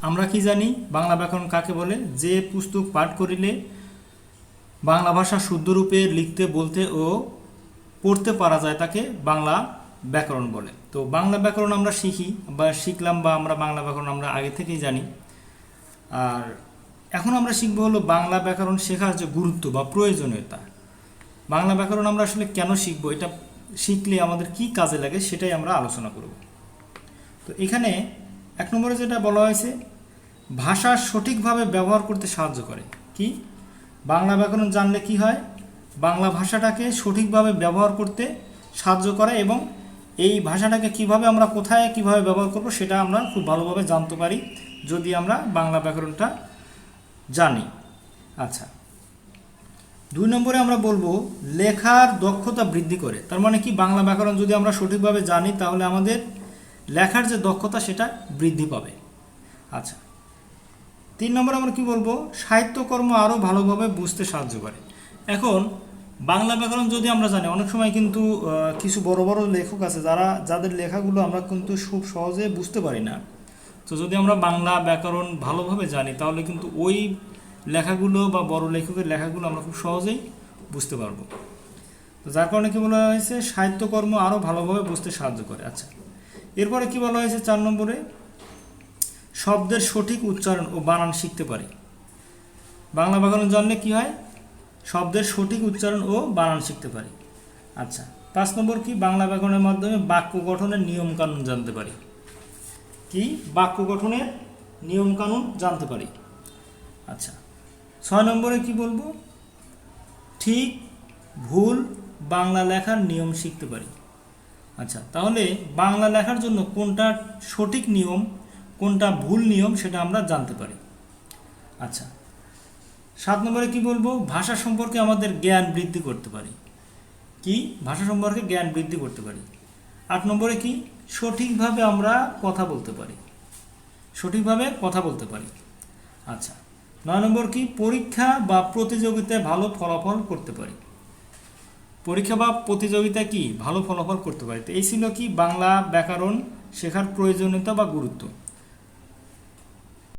আমরা কি জানি? বাংলা ব্যাকরণ কাকে বলে? যে পুস্তক পাঠ করিলে বাংলা ভাষা শুদ্ধরূপে লিখতে, বলতে ও পড়তে পারা যায় তাকে বাংলা ব্যাকরণ বলে। তো বাংলা ব্যাকরণ আমরা শিখি বা শিখলাম বা আমরা বাংলা ব্যাকরণ আমরা আগে থেকেই জানি। আর এখন আমরা শিখব হলো বাংলা ব্যাকরণ শেখার যে গুরুত্ব বা প্রয়োজনীয়তা। বাংলা ব্যাকরণ আমরা আসলে কেন শিখব? এটা শিখলে আমাদের কি কাজে লাগে সেটাই আমরা আলোচনা করব। তো এখানে এক নম্বরে যেটা বলা হয়েছে, ভাষা সঠিকভাবে ব্যবহার করতে সাহায্য করে। কি? বাংলা ব্যাকরণ জানলে কি হয়? বাংলা ভাষাটাকে সঠিকভাবে ব্যবহার করতে সাহায্য করে এবং এই ভাষাটাকে কীভাবে আমরা কোথায় কীভাবে ব্যবহার করব সেটা আমরা খুব ভালোভাবে জানতে পারি যদি আমরা বাংলা ব্যাকরণটা জানি। আচ্ছা। দুই নম্বরে আমরা বলব, লেখার দক্ষতা বৃদ্ধি করে। তার মানে কি? বাংলা ব্যাকরণ যদি আমরা সঠিকভাবে জানি, তাহলে আমাদের লেখার যে দক্ষতা সেটা বৃদ্ধি পাবে। আচ্ছা তিন নম্বরে আমরা কি বলব? সাহিত্যকর্ম আরও ভালোভাবে বুঝতে সাহায্য করে। এখন, বাংলা ব্যাকরণ যদি আমরা জানি, অনেক সময় কিন্তু কিছু বড় বড় লেখক আছে যারা, যাদের লেখাগুলো আমরা কিন্তু খুব সহজে বুঝতে পারি না। তো যদি আমরা বাংলা ব্যাকরণ ভালোভাবে জানি, তাহলে কিন্তু ওই লেখাগুলো বা বড় লেখকের লেখাগুলো আমরা খুব সহজেই বুঝতে পারব। তো যার কারণে কি বলা হয়েছে? সাহিত্যকর্ম আরও ভালোভাবে বুঝতে সাহায্য করে। আচ্ছা এরপরে কি বলা হয়েছে চার নম্বরে? শব্দের সঠিক উচ্চারণ ও বানান শিখতে পারে। বাংলা ব্যাকরণ জানলে কি হয়? শব্দের সঠিক উচ্চারণ ও বানান শিখতে পারি। আচ্ছা পাঁচ নম্বর কি? বাংলা ব্যাকরণের মাধ্যমে বাক্য গঠনের নিয়ম কানুন জানতে পারি। কি? বাক্য গঠনের নিয়ম কানুন জানতে পারি। আচ্ছা ছয় নম্বরে কি বলব? ঠিক, ভুল বাংলা লেখার নিয়ম শিখতে পারি। আচ্ছা তাহলে বাংলা লেখার জন্য কোনটা সঠিক নিয়ম, কোনটা ভুল নিয়ম সেটা আমরা জানতে পারি। আচ্ছা সাত নম্বরে কি বলব? ভাষা সম্পর্কে আমাদের জ্ঞান বৃদ্ধি করতে পারি। কি? ভাষা সম্পর্কে জ্ঞান বৃদ্ধি করতে পারি। আট নম্বরে কি? সঠিকভাবে আমরা কথা বলতে পারি। সঠিকভাবে কথা বলতে পারি। আচ্ছা নয় নম্বর কি? পরীক্ষা বা প্রতিযোগিতায় ভালো ফলাফল করতে পারি। পরীক্ষা বা প্রতিযোগিতা কি ভালো ফলাফল করতে পারে? এই ছিল কি বাংলা ব্যাকরণ শেখার প্রয়োজনীয়তা বা গুরুত্ব?